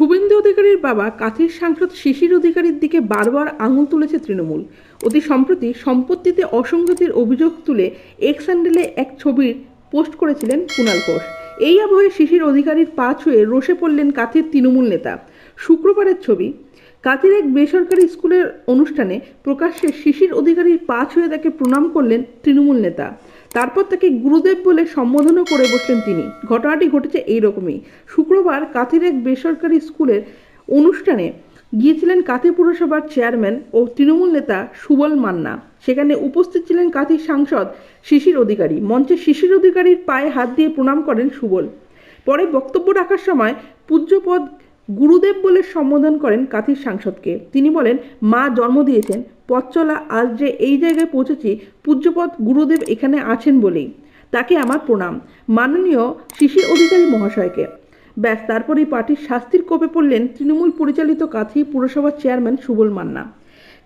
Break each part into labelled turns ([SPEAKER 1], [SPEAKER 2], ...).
[SPEAKER 1] শুভেন্দু অধিকারীর বাবা কাথির সাংসদ শিশির অধিকারীর দিকে বারবার আঙুল তুলেছে তৃণমূল। অতি সম্প্রতি সম্পত্তিতে অসঙ্গতির অভিযোগ তুলে এক্স হ্যান্ডেলে এক ছবির পোস্ট করেছিলেন কুণাল ঘোষ। এই আবহে শিশির অধিকারীর পা ছুঁয়ে রসে পড়লেন কাথির তৃণমূল নেতা। শুক্রবারের ছবি কাতির এক বেসরকারি স্কুলের অনুষ্ঠানে প্রকাশ্যে শিশির অধিকারীর পা ছুঁয়ে তাকে প্রণাম করলেন তৃণমূল নেতা। তারপর তাকে গুরুদেব বলে সম্বোধনও করে বসলেন তিনি। ঘটনাটি ঘটেছে এইরকমই। শুক্রবার কাতির এক বেসরকারি স্কুলের অনুষ্ঠানে গিয়েছিলেন কাতি পুরসভার চেয়ারম্যান ও তৃণমূল নেতা সুবল মান্না। সেখানে উপস্থিত ছিলেন কাতির সাংসদ শিশির অধিকারী। মঞ্চে শিশির অধিকারীর পায়ে হাত দিয়ে প্রণাম করেন সুবল। পরে বক্তব্য রাখার সময় পূজ্যপদ গুরুদেব বলে সম্বোধন করেন কাথির সাংসদকে। তিনি বলেন, মা জন্ম দিয়েছেন, পথ চলা, আজ যে এই জায়গায় পৌঁছেছি পূজ্যপদ গুরুদেব এখানে আছেন বলেই। তাকে আমার প্রণাম। মাননীয় শিশির অধিকারী মহাশয়কে। ব্যাস, তারপরেই পার্টির শাস্তির কোপে পড়লেন তৃণমূল পরিচালিত কাথি পুরসভার চেয়ারম্যান সুবল মান্না।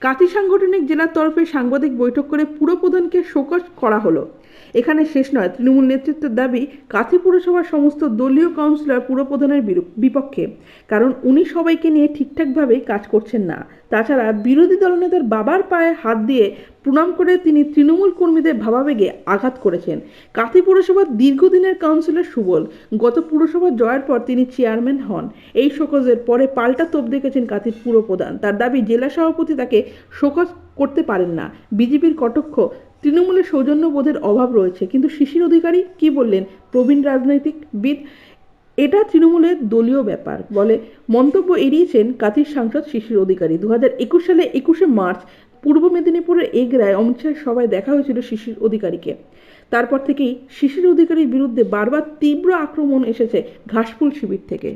[SPEAKER 1] কাথি সাংগঠনিক জেলার তরফে সাংবাদিক বৈঠক করে পুরপ্রধানকে শোকজ করা হলো। এখানে শেষ নয়। তৃণমূল নেতৃত্বের দাবি, কাথি পুরসভার সমস্ত দলীয় কাউন্সিলর পুরপ্রধানের বিপক্ষে। কারণ উনি সবাইকে নিয়ে ঠিকঠাকভাবেই কাজ করছেন না। তাছাড়া বিরোধী দলনেতার বাবার পায়ে হাত দিয়ে প্রণাম করে তিনি তৃণমূল কর্মীদের ভাবাবেগে আঘাত করেছেন। কাথি পুরসভার দীর্ঘদিনের কাউন্সিলর সুবল, গত পুরসভা জয়ের পর তিনি চেয়ারম্যান হন। এই শোকজের পরে পাল্টা তোপ দেখেছেন কাথির পুরপ্রধান। তার দাবি, জেলা সভাপতি তাকে শোকজ করতে পারেন না। বিজেপির কটক্ষ, তৃণমূলের সৌজন্যবোধের অভাব রয়েছে। কিন্তু শিশির অধিকারী কি বললেন? প্রবীণ রাজনৈতিকবিদ এটা তৃণমূলের দলীয় ব্যাপার, বলে মন্তব্য এড়িয়েছেন কাতির সাংসদ শিশির অধিকারী। দু হাজার একুশ সালে একুশে মার্চ, পূর্ব মেদিনীপুরের এগরায় অমিত শাহের সভায় দেখা হয়েছিল শিশির অধিকারীকে। তারপর থেকেই শিশির অধিকারীর বিরুদ্ধে বারবার তীব্র আক্রমণ এসেছে ঘাসফুল শিবির থেকে।